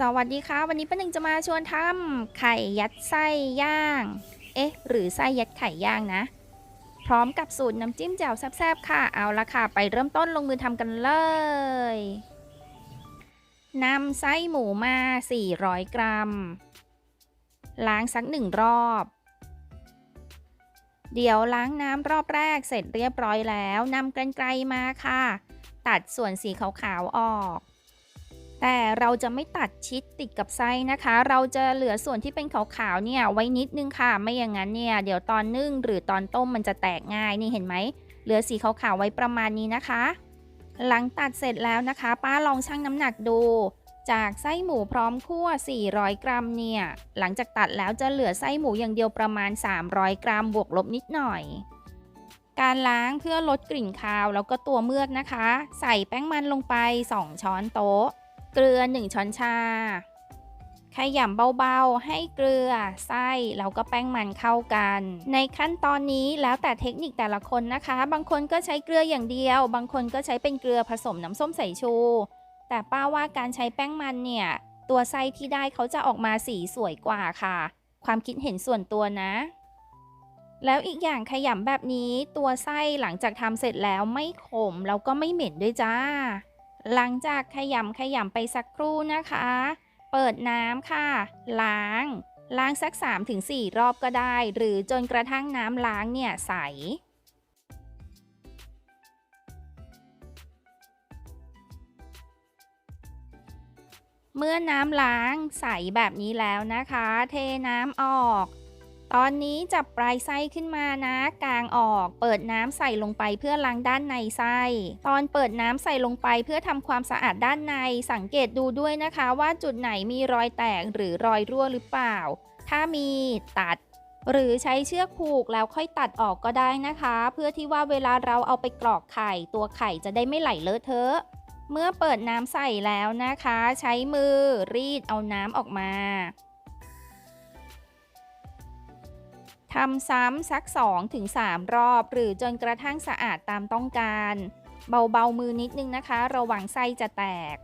สวัสดีค่ะ วันนี้ป้าหนึ่งจะมาชวนทำไข่ยัดไส้ย่าง เอ๊ะ หรือไส้ยัดไข่ย่างนะ พร้อมกับสูตรน้ำจิ้มแจ่วแซ่บๆค่ะ เอาละค่ะ ไปเริ่มต้นลงมือทำกันเลยนำไส้หมูมา 400 กรัม ล้างสักหนึ่งรอบ เดี๋ยวล้างน้ำรอบแรกเสร็จเรียบร้อยแล้วนำกรรไกรมาค่ะ ตัดส่วนสีขาวๆออก แต่เราจะไม่ตัดชิดติดกับไส้นะคะ เราจะเหลือส่วนที่เป็นขาวๆเนี่ยไว้นิดนึงค่ะ ไม่อย่างนั้นเนี่ยเดี๋ยวตอนนึ่งหรือตอนต้มมันจะแตกง่ายนี่เห็นไหม เหลือสีขาวๆไว้ประมาณนี้นะคะ หลังตัดเสร็จแล้วนะคะ ป้าลองชั่งน้ำหนักดู จากไส้หมูพร้อมคั่ว 400 กรัมเนี่ย หลังจากตัดแล้วจะเหลือไส้หมูอย่างเดียวประมาณ 300 กรัมบวกลบนิดหน่อยการล้างเพื่อลดกลิ่นคาวแล้วก็ตัวเมือกนะคะ ใส่แป้งมันลงไป 2 ช้อนโต๊ะ เกลือ 1 ช้อนชาขยำเบาๆ ให้เกลือ ไส้ แล้วก็แป้งมันเข้ากัน ในขั้นตอนนี้แล้วแต่เทคนิคแต่ละคนนะคะ บางคนก็ใช้เกลืออย่างเดียว บางคนก็ใช้เป็นเกลือผสมน้ำส้มสายชู แต่ป้าว่าการใช้แป้งมันเนี่ย ตัวไส้ที่ได้เขาจะออกมาสีสวยกว่าค่ะ ความคิดเห็นส่วนตัวนะ แล้วอีกอย่างขยำแบบนี้ตัวไส้หลังจากทำเสร็จแล้วไม่ขมแล้วก็ไม่เหม็นด้วยจ้า หลังจากขยำขยำไปสักครู่นะคะ เปิดน้ำค่ะ ล้าง ล้างสัก 3-4 รอบก็ได้ หรือจนกระทั่งน้ำล้างเนี่ยใสเมื่อน้ำล้างใสแบบนี้แล้วนะคะ เทน้ำออก ตอนนี้จับปลายไส้ขึ้นมานะกางออก เปิดน้ำใส่ลงไปเพื่อล้างด้านในไส้ ตอนเปิดน้ำใส่ลงไปเพื่อทำความสะอาดด้านใน สังเกตดูด้วยนะคะว่าจุดไหนมีรอยแตกหรือรอยรั่วหรือเปล่า ถ้ามีตัดหรือใช้เชือกผูกแล้วค่อยตัดออกก็ได้นะคะ เพื่อที่ว่าเวลาเราเอาไปกรอกไข่ ตัวไข่จะได้ไม่ไหลเลอะเทอะ เมื่อเปิดน้ำใส่แล้วนะคะ ใช้มือรีดเอาน้ำออกมา ทำซ้ำสัก 2-3 รอบ หรือจนกระทั่งสะอาดตามต้องการ เบาๆมือนิดนึงนะคะ ระวังไส้จะแตก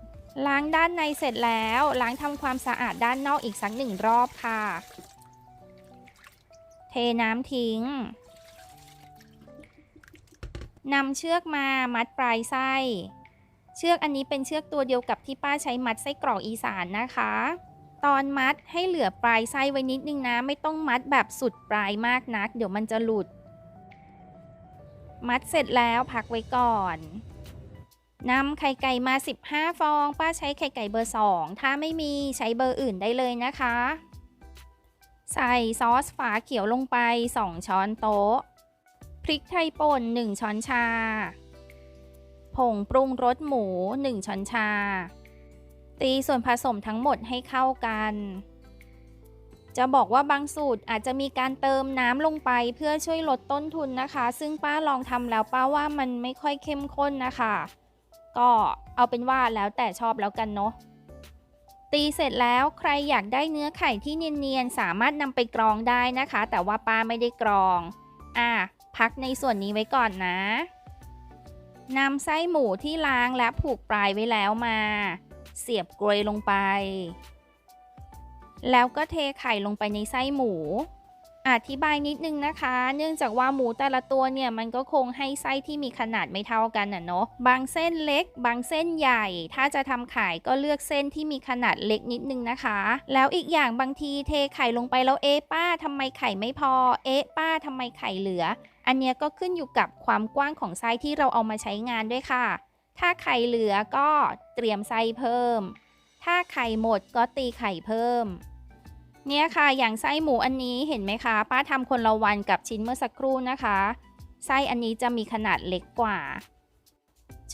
ล้างด้านในเสร็จแล้ว ล้างทำความสะอาดด้านนอกอีกสักหนึ่งรอบค่ะ เทน้ำทิ้งนำเชือกมามัดปลายไส้ เชือกอันนี้เป็นเชือกตัวเดียวกับที่ป้าใช้มัดไส้กรอกอีสานนะคะ ตอนมัดให้เหลือปลายไส้ไว้นิดนึงนะ ไม่ต้องมัดแบบสุดปลายมากนัก เดี๋ยวมันจะหลุด มัดเสร็จแล้วพักไว้ก่อนนำไข่ไก่มา 15 ฟอง ป้าใช้ไข่ไก่เบอร์ 2 ถ้าไม่มีใช้เบอร์อื่นได้เลยนะคะ ใส่ซอสฝาเขียวลงไป 2 ช้อนโต๊ะ พริกไทยป่น 1 ช้อนชา ผงปรุงรสหมู 1 ช้อนชา ตีส่วนผสมทั้งหมดให้เข้ากัน จะบอกว่าบางสูตรอาจจะมีการเติมน้ำลงไปเพื่อช่วยลดต้นทุนนะคะ ซึ่งป้าลองทำแล้วป้าว่ามันไม่ค่อยเข้มข้นนะคะ ก็เอาเป็นว่าแล้วแต่ชอบแล้วกันเนาะตีเสร็จแล้วใครอยากได้เนื้อไข่ที่เนียนๆ สามารถนำไปกรองได้นะคะ แต่ว่าป้าไม่ได้กรอง อะ พักในส่วนนี้ไว้ก่อนนะนำไส้หมูที่ล้างและผูกปลายไว้แล้วมา เสียบกลวยลงไป แล้วก็เทไข่ลงไปในไส้หมู อธิบายนิดนึงนะคะ เนื่องจากว่าหมูแต่ละตัวเนี่ยมันก็คงให้ไส้ที่มีขนาดไม่เท่ากันน่ะเนาะ บางเส้นเล็ก บางเส้นใหญ่ ถ้าจะทำขายก็เลือกเส้นที่มีขนาดเล็กนิดนึงนะคะ แล้วอีกอย่างบางทีเทไข่ลงไปแล้วเอ๊ะป้าทำไมไข่ไม่พอ เอ๊ะป้าทำไมไข่เหลือ อันเนี้ยก็ขึ้นอยู่กับความกว้างของไส้ที่เราเอามาใช้งานด้วยค่ะ ถ้าไข่เหลือก็เตรียมไส้เพิ่ม ถ้าไข่หมดก็ตีไข่เพิ่ม เนี่ยค่ะ อย่างไส้หมูอันนี้เห็นไหมคะ ป้าทำคนละวันกับชิ้นเมื่อสักครู่นะคะ ไส้อันนี้จะมีขนาดเล็กกว่า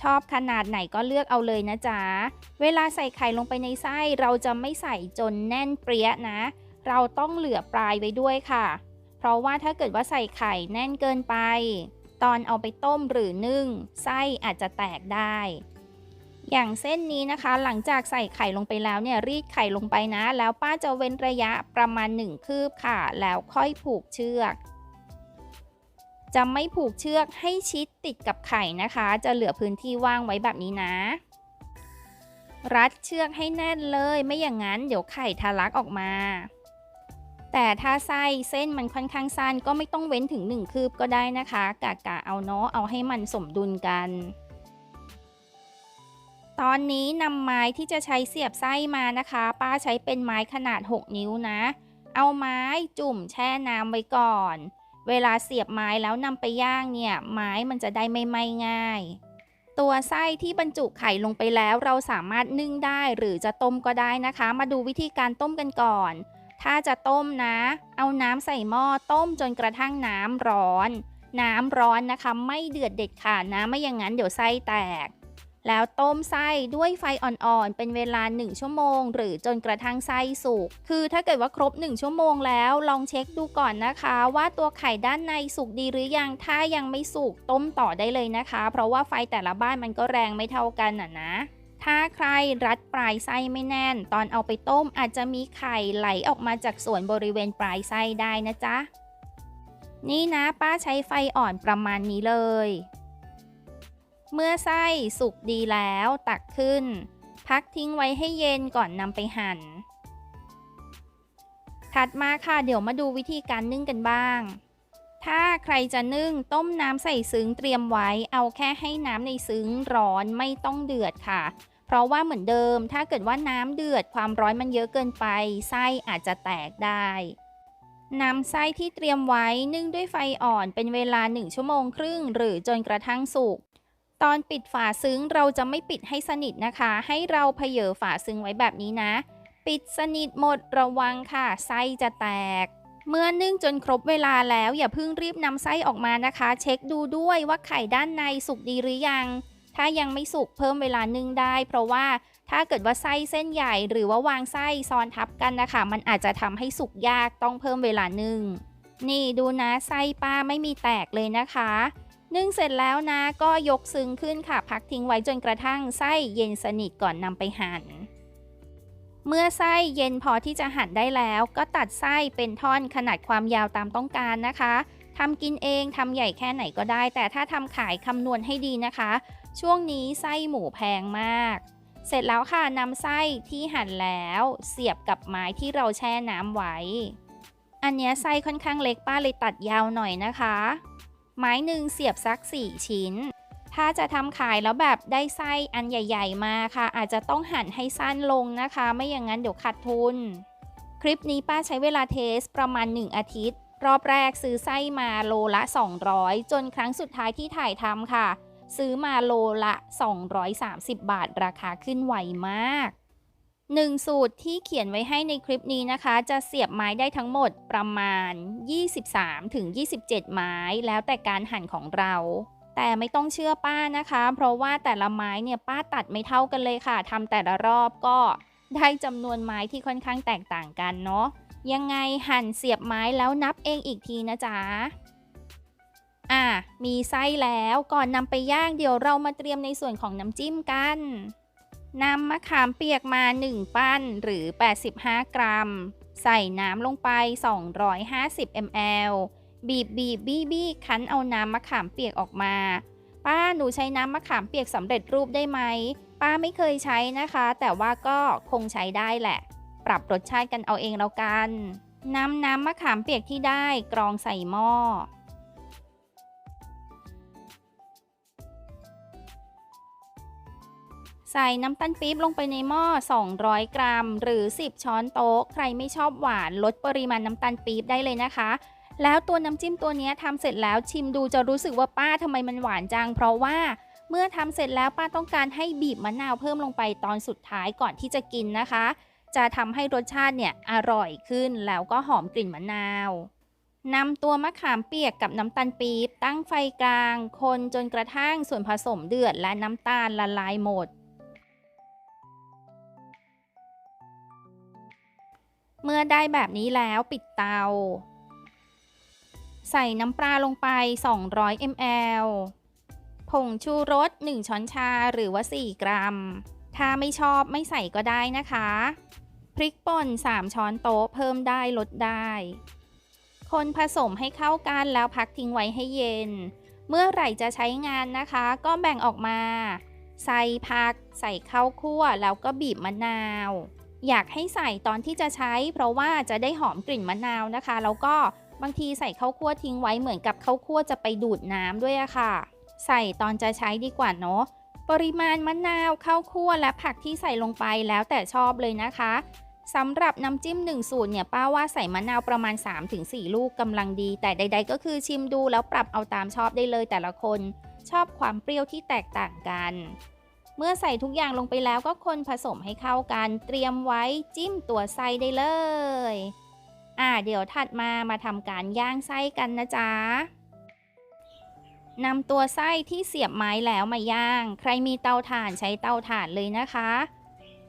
ชอบขนาดไหนก็เลือกเอาเลยนะจ๊ะ เวลาใส่ไข่ลงไปในไส้เราจะไม่ใส่จนแน่นเปรี้ยนะ เราต้องเหลือปลายไว้ด้วยค่ะ เพราะว่าถ้าเกิดว่าใส่ไข่แน่นเกินไป ตอนเอาไปต้มหรือนึ่ง ไส้อาจจะแตกได้ อย่างเส้นนี้นะคะ หลังจากใส่ไข่ลงไปแล้วเนี่ยรีดไข่ลงไปนะ แล้วป้าจะเว้นระยะประมาณ 1 คืบค่ะ แล้วค่อยผูกเชือก จะไม่ผูกเชือกให้ชิดติดกับไข่นะคะ จะเหลือพื้นที่ว่างไว้แบบนี้นะรัดเชือกให้แน่นเลย ไม่อย่างนั้นเดี๋ยวไข่ทะลักออกมา แต่ถ้าไส้เส้นมันค่อนข้างสั้นก็ไม่ต้องเว้นถึง 1 คืบก็ได้นะคะกะกะเอาเนาะเอาให้มันสมดุลกัน ตอนนี้นำไม้ที่จะใช้เสียบไส้มานะคะ ป้าใช้เป็นไม้ขนาด 6 นิ้วนะ เอาไม้จุ่มแช่น้ำไว้ก่อน เวลาเสียบไม้แล้วนำไปย่างเนี่ย ไม้มันจะได้ไม่ไหม้ง่ายตัวไส้ที่บรรจุไข่ลงไปแล้วเราสามารถนึ่งได้หรือจะต้มก็ได้นะคะ มาดูวิธีการต้มกันก่อน ถ้าจะต้มนะ เอาน้ำใส่หม้อต้มจนกระทั่งน้ำร้อน น้ำร้อนนะคะไม่เดือดเด็ดขาดนะไม่อย่างนั้นเดี๋ยวไส้แตก แล้วต้มไส้ด้วยไฟอ่อนๆ เป็นเวลา 1 ชั่วโมง หรือจนกระทั่งไส้สุก คือถ้าเกิดว่าครบ 1 ชั่วโมงแล้วลองเช็คดูก่อนนะคะ ว่าตัวไข่ด้านในสุกดีหรือยัง ถ้ายังไม่สุกต้มต่อได้เลยนะคะ เพราะว่าไฟแต่ละบ้านมันก็แรงไม่เท่ากันน่ะนะ ถ้าใครรัดปลายไส้ไม่แน่น ตอนเอาไปต้มอาจจะมีไข่ไหลออกมาจากส่วนบริเวณปลายไส้ได้นะจ๊ะ นี่นะป้าใช้ไฟอ่อนประมาณนี้เลย เมื่อไส้สุกดีแล้วตักขึ้น พักทิ้งไว้ให้เย็นก่อนนำไปหั่น ถัดมาค่ะเดี๋ยวมาดูวิธีการนึ่งกันบ้างถ้าใครจะนึ่งต้มน้ำใส่ซึ้งเตรียมไว้ เอาแค่ให้น้ำในซึ้งร้อนไม่ต้องเดือดค่ะ เพราะว่าเหมือนเดิมถ้าเกิดว่าน้ำเดือดความร้อนมันเยอะเกินไป ไส้อาจจะแตกได้นำไส้ที่เตรียมไว้นึ่งด้วยไฟอ่อนเป็นเวลา 1 ชั่วโมงครึ่ง หรือจนกระทั่งสุกตอนปิดฝาซึ้งเราจะไม่ปิดให้สนิทนะคะ ให้เราเพเยอฝาซึ้งไว้แบบนี้นะ ปิดสนิทหมดระวังค่ะไส้จะแตก เมื่อนึ่งจนครบเวลาแล้วอย่าเพิ่งรีบนำไส้ออกมานะคะ เช็คดูด้วยว่าไข่ด้านในสุกดีหรือยัง ถ้ายังไม่สุกเพิ่มเวลานึ่งได้ เพราะว่าถ้าเกิดว่าไส้เส้นใหญ่หรือว่าวางไส้ซ้อนทับกันนะคะ มันอาจจะทำให้สุกยากต้องเพิ่มเวลานึ่ง นี่ดูนะไส้ป้าไม่มีแตกเลยนะคะ นึ่งเสร็จแล้วนะก็ยกซึ้งขึ้นค่ะ พักทิ้งไว้จนกระทั่งไส้เย็นสนิทก่อนนำไปหั่น เมื่อไส้เย็นพอที่จะหั่นได้แล้ว ก็ตัดไส้เป็นท่อนขนาดความยาวตามต้องการนะคะทำกินเองทำใหญ่แค่ไหนก็ได้ แต่ถ้าทำขายคำนวณให้ดีนะคะ ช่วงนี้ไส้หมูแพงมาก เสร็จแล้วค่ะนำไส้ที่หั่นแล้วเสียบกับไม้ที่เราแช่น้ำไว้ อันนี้ไส้ค่อนข้างเล็กป้าเลยตัดยาวหน่อยนะคะ ไม้หนึ่งเสียบสัก 4 ชิ้น ถ้าจะทำขายแล้วแบบได้ไส้อันใหญ่ ๆ มาค่ะ อาจจะต้องหั่นให้สั้นลงนะคะ ไม่อย่างนั้นเดี๋ยวขาดทุน คลิปนี้ป้าใช้เวลาเทสประมาณ 1 อาทิตย์ รอบแรกซื้อไส้มาโลละ 200 จนครั้งสุดท้ายที่ถ่ายทำค่ะ ซื้อมาโลละ 230 บาท ราคาขึ้นไวมากหนึ่งสูตรที่เขียนไว้ให้ในคลิปนี้นะคะ จะเสียบไม้ได้ทั้งหมดประมาณ 23-27ไม้แล้วแต่การหั่นของเรา แต่ไม่ต้องเชื่อป้านะคะ เพราะว่าแต่ละไม้เนี่ยป้าตัดไม่เท่ากันเลยค่ะทำแต่ละรอบก็ได้จำนวนไม้ที่ค่อนข้างแตกต่างกันเนาะยังไงหั่นเสียบไม้แล้วนับเองอีกทีนะจ๊ะ อะมีไส้แล้วก่อนนำไปย่างเดี๋ยวเรามาเตรียมในส่วนของน้ำจิ้มกันนำมะขามเปียกมา 1 ปั้นหรือ 85 กรัม ใส่น้ำลงไป 250 ml บีบบีบบี้บี้คั้นเอาน้ำมะขามเปียกออกมา ป้าหนูใช้น้ำมะขามเปียกสำเร็จรูปได้ไหม ป้าไม่เคยใช้นะคะ แต่ว่าก็คงใช้ได้แหละ ปรับรสชาติกันเอาเองแล้วกันนำน้ำมะขามเปียกที่ได้กรองใส่หม้อ ใส่น้ำตาลปี๊บลงไปในหม้อ 200 กรัม หรือ 10 ช้อนโต๊ะ ใครไม่ชอบหวานลดปริมาณน้ำตาลปี๊บได้เลยนะคะ แล้วตัวน้ำจิ้มตัวนี้ทำเสร็จแล้วชิมดูจะรู้สึกว่าป้าทำไมมันหวานจัง เพราะว่าเมื่อทำเสร็จแล้วป้าต้องการให้บีบมะนาวเพิ่มลงไปตอนสุดท้ายก่อนที่จะกินนะคะ จะทำให้รสชาติเนี่ยอร่อยขึ้นแล้วก็หอมกลิ่นมะนาวนำตัวมะขามเปียกกับน้ำตาลปี๊บตั้งไฟกลาง คนจนกระทั่งส่วนผสมเดือดและน้ำตาลละลายหมด เมื่อได้แบบนี้แล้วปิดเตา ใส่น้ำปลาลงไป 200 ml ผงชูรส 1 ช้อนชาหรือว่า 4 กรัม ถ้าไม่ชอบไม่ใส่ก็ได้นะคะ พริกป่น 3 ช้อนโต๊ะเพิ่มได้ลดได้ คนผสมให้เข้ากันแล้วพักทิ้งไว้ให้เย็น เมื่อไหร่จะใช้งานนะคะ ก็แบ่งออกมา ใส่ผัก ใส่ข้าวคั่วแล้วก็บีบมะนาว อยากให้ใส่ตอนที่จะใช้ เพราะว่าจะได้หอมกลิ่นมะนาวนะคะ แล้วก็บางทีใส่ข้าวคั่วทิ้งไว้เหมือนกับข้าวคั่วจะไปดูดน้ำด้วยอะค่ะ ใส่ตอนจะใช้ดีกว่าเนาะปริมาณมะนาวข้าวคั่วและผักที่ใส่ลงไปแล้วแต่ชอบเลยนะคะสำหรับน้ำจิ้มหนึ่งสูตรเนี่ยป้าว่าใส่มะนาวประมาณ 3-4 ลูกกำลังดี แต่ใด ๆ ก็คือชิมดูแล้วปรับเอาตามชอบได้เลยแต่ละคน ชอบความเปรี้ยวที่แตกต่างกัน เมื่อใส่ทุกอย่างลงไปแล้วก็คนผสมให้เข้ากัน เตรียมไว้จิ้มตัวไส้ได้เลย อ่าเดี๋ยวถัดมามาทำการย่างไส้กันนะจ๊ะนำตัวไส้ที่เสียบไม้แล้วมาย่าง ใครมีเตาถ่านใช้เตาถ่านเลยนะคะ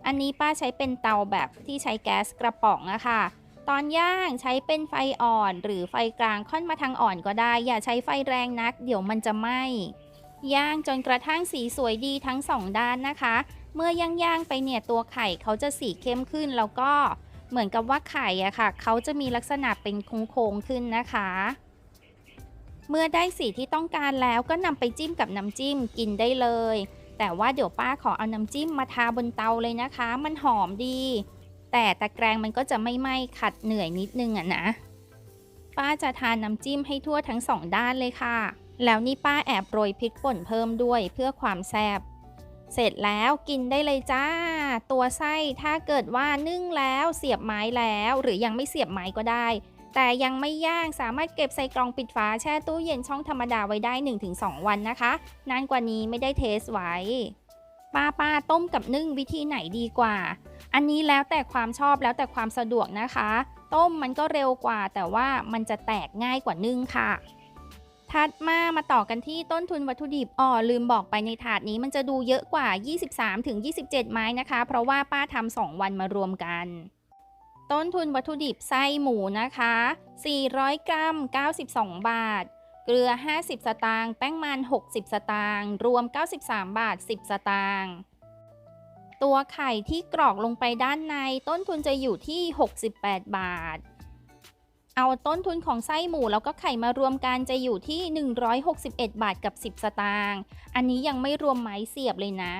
อันนี้ป้าใช้เป็นเตาแบบที่ใช้แก๊สกระป๋องอะค่ะ ตอนย่างใช้เป็นไฟอ่อนหรือไฟกลางค่อนมาทางอ่อนก็ได้ อย่าใช้ไฟแรงนัก เดี๋ยวมันจะไหม้ ย่างจนกระทั่งสีสวยดีทั้งสองด้านนะคะ เมื่อย่างางๆไปเนี่ยตัวไข่เขาจะสีเข้มขึ้นแล้วก็เหมือนกับว่าไข่อะค่ะเขาจะมีลักษณะเป็นโค้งๆขึ้นนะคะ เมื่อได้สีที่ต้องการแล้วก็นำไปจิ้มกับน้ำจิ้มกินได้เลย แต่ว่าเดี๋ยวป้าขอเอาน้ำจิ้มมาทาบนเตาเลยนะคะ มันหอมดี แต่ตะแกรงมันก็จะไม่ไหม้ขัดเหนื่อยนิดนึงอะนะ ป้าจะทานน้ำจิ้มให้ทั่วทั้งสองด้านเลยค่ะ แล้วนี่ป้าแอบโรยพริกป่นเพิ่มด้วยเพื่อความแซ่บเสร็จแล้วกินได้เลยจ้า ตัวไส้ถ้าเกิดว่านึ่งแล้วเสียบไม้แล้วหรือยังไม่เสียบไม้ก็ได้ แต่ยังไม่ย่างสามารถเก็บใส่กล่องปิดฝาแช่ตู้เย็นช่องธรรมดาไว้ได้ 1-2 วันนะคะ นานกว่านี้ไม่ได้เทสไว้ ป้าป้าต้มกับนึ่งวิธีไหนดีกว่า อันนี้แล้วแต่ความชอบแล้วแต่ความสะดวกนะคะ ต้มมันก็เร็วกว่า แต่ว่ามันจะแตกง่ายกว่านึ่งค่ะ ถัดมามาต่อกันที่ต้นทุนวัตถุดิบอ๋อลืมบอกไปในถาดนี้มันจะดูเยอะกว่า 23-27 ไม้นะคะ เพราะว่าป้าทำ2วันมารวมกัน ต้นทุนวัตถุดิบไส้หมูนะคะ 400 กรัม 92 บาท เกลือ 50 สตางค์ แป้งมัน 60 สตางค์ รวม 93 บาท 10 สตางค์ ตัวไข่ที่กรอกลงไปด้านในต้นทุนจะอยู่ที่ 68 บาท เอาต้นทุนของไส้หมูแล้วก็ไข่มารวมกันจะอยู่ที่ 161 บาทกับ 10 สตางค์ อันนี้ยังไม่รวมไม้เสียบเลยนะ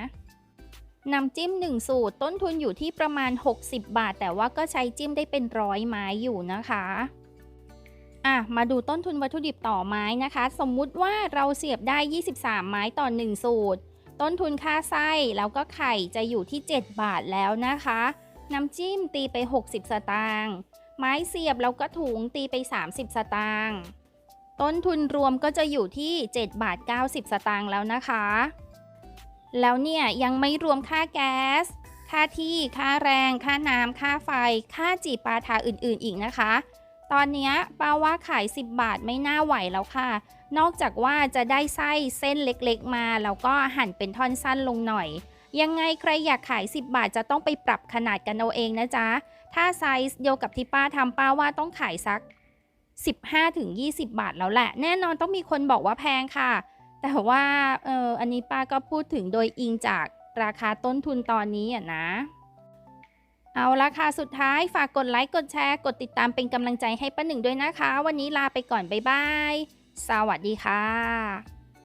น้ำจิ้ม 1 สูตรต้นทุนอยู่ที่ประมาณ 60 บาท แต่ว่าก็ใช้จิ้มได้เป็นร้อยไม้อยู่นะคะอะมาดูต้นทุนวัตถุดิบต่อไม้นะคะ สมมุติว่าเราเสียบได้ 23 ไม้ต่อ 1 สูตร ต้นทุนค่าไส้แล้วก็ไข่จะอยู่ที่ 7 บาทแล้วนะคะ น้ำจิ้มตีไป 60 สตางค์ ไม้เสียบแล้วก็ถุงตีไป 30 สตางค์ต้นทุนรวมก็จะอยู่ที่ 7 บาท 90 สตางค์แล้วนะคะ แล้วเนี่ยยังไม่รวมค่าแก๊ส ค่าที่ ค่าแรง ค่าน้ำ ค่าไฟ ค่าจีปาถาอื่นๆ อีกนะคะ ตอนนี้ป้าว่าขาย 10 บาทไม่น่าไหวแล้วค่ะ นอกจากว่าจะได้ไส้เส้นเล็กๆมา แล้วก็หั่นเป็นท่อนสั้นลงหน่อย ยังไงใครอยากขาย 10 บาทจะต้องไปปรับขนาดกันเอาเองนะจ๊ะ ถ้าไซส์เดียวกับที่ป้าทำป้าว่าต้องขายสัก 15-20 บาทแล้วแหละ แน่นอนต้องมีคนบอกว่าแพงค่ะ แต่ว่าเอออันนี้ป้าก็พูดถึงโดยอิงจากราคาต้นทุนตอนนี้อะนะ เอาละค่ะ สุดท้ายฝากกดไลค์ กดแชร์ กดติดตามเป็นกำลังใจให้ป้าหนึ่งด้วยนะคะ วันนี้ลาไปก่อน บ๊ายบาย สวัสดีค่ะ